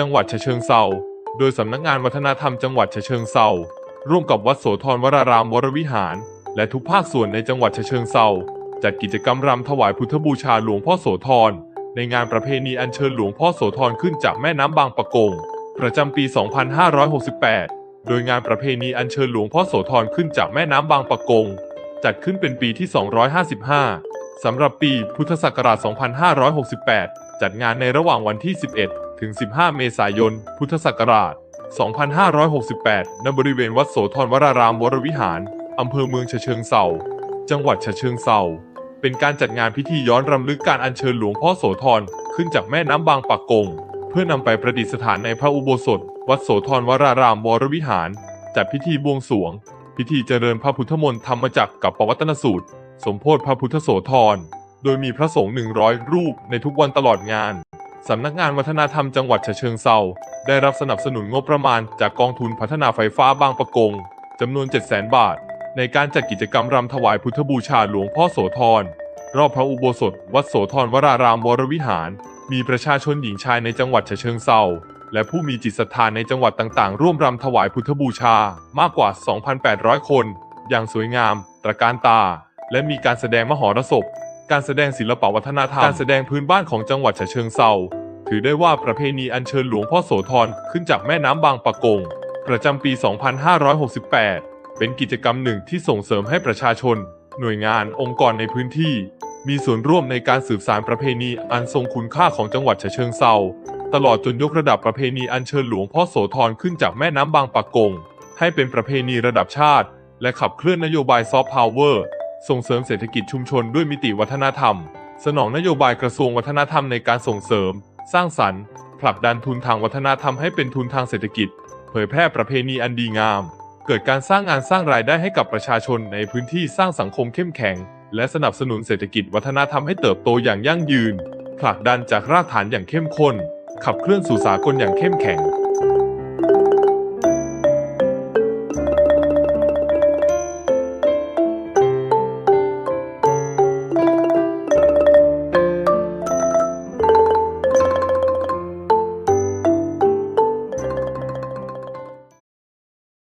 จังหวัดฉะเชิงเซาโดยสำนักงานวัฒนธรรมจังหวัดฉะเชิงเซาร่วมกับวัดโสธรวรารามวรวิหาร และทุกภาคส่วนในจังหวัดฉะเชิงเซาจัดกิจกรรมรำถวายพุทธบูชาหลวงพ่อโสธรในงานประเพณีอัญเชิญหลวงพ่อโสธรขึ้นจากแม่น้ำบางปะกง ประจำปี 2568 โดยงานประเพณีอัญเชิญหลวงพ่อโสธรขึ้นจากแม่น้ำบางปะกง จัดขึ้นเป็นปีที่ 255สำหรับปีพุทธศักราช 2568 จัดงานในระหว่างวันที่ 11 ถึง 15 เมษายน พุทธศักราช 2568 ณ บริเวณวัดโสธรวรารามวรวิหาร อำเภอเมืองฉะเชิงเซาจังหวัดฉะเชิงเซาเป็นการจัดงานพิธีย้อนรำลึกการอัญเชิญหลวงพ่อโสธรขึ้นจากแม่น้ำบางปะกง เพื่อนำไปประดิษฐานในพระอุโบสถ วัดโสธรวรารามวรวิหาร จัดพิธีบวงสรวง พิธีเจริญพระพุทธมนต์ธรรมจักรกับปวัตนสูตร สมโพธิพระพุทธโสธร โดยมีพระสงฆ์100 รูปในทุกวันตลอดงาน สำนักงานวัฒนธรรมจังหวัดฉะเชิงเซาได้รับสนับสนุนงบประมาณจากกองทุนพัฒนาไฟฟ้าบางประกงจำนวน 700,000 บาท ในการจัดกิจกรรมรำถวายพุทธบูชาหลวงพ่อโสธรรอบพระอุโบสถ วัดโสธรวรารามวรวิหาร มีประชาชนหญิงชายในจังหวัดฉะเชิงเซาและผู้มีจิตศรัทธาในจังหวัดต่างๆ ร่วมรำถวายพุทธบูชามากกว่า 2,800 คน อย่างสวยงาม ตระการตา และมีการแสดงมหรสพ การแสดงศิลปวัฒนธรรม การแสดงพื้นบ้านของจังหวัดฉะเชิงเซาถือได้ว่าประเพณีอัญเชิญหลวงพ่อโสธรขึ้นจากแม่น้ำบางปะกง ประจำปี 2568 เป็นกิจกรรมหนึ่งที่ส่งเสริมให้ประชาชน หน่วยงานองค์กรในพื้นที่ มีส่วนร่วมในการสืบสานประเพณีอันทรงคุณค่าของจังหวัดฉะเชิงเซาตลอดจนยกระดับประเพณีอัญเชิญหลวงพ่อโสธรขึ้นจากแม่น้ำบางปะกง ให้เป็นประเพณีระดับชาติ และขับเคลื่อนนโยบายซอฟต์พาวเวอร์ ส่งเสริมเศรษฐกิจชุมชนด้วยมิติวัฒนธรรม สนองนโยบายกระทรวงวัฒนธรรมในการส่งเสริม สร้างสรรค์ ผลักดันทุนทางวัฒนธรรมให้เป็นทุนทางเศรษฐกิจ เผยแพร่ประเพณีอันดีงาม เกิดการสร้างงานสร้างรายได้ให้กับประชาชนในพื้นที่สร้างสังคมเข้มแข็ง และสนับสนุนเศรษฐกิจวัฒนธรรมให้เติบโตอย่างยั่งยืน ผลักดันจากรากฐานอย่างเข้มข้น ขับเคลื่อนสู่สากลอย่างเข้มแข็ง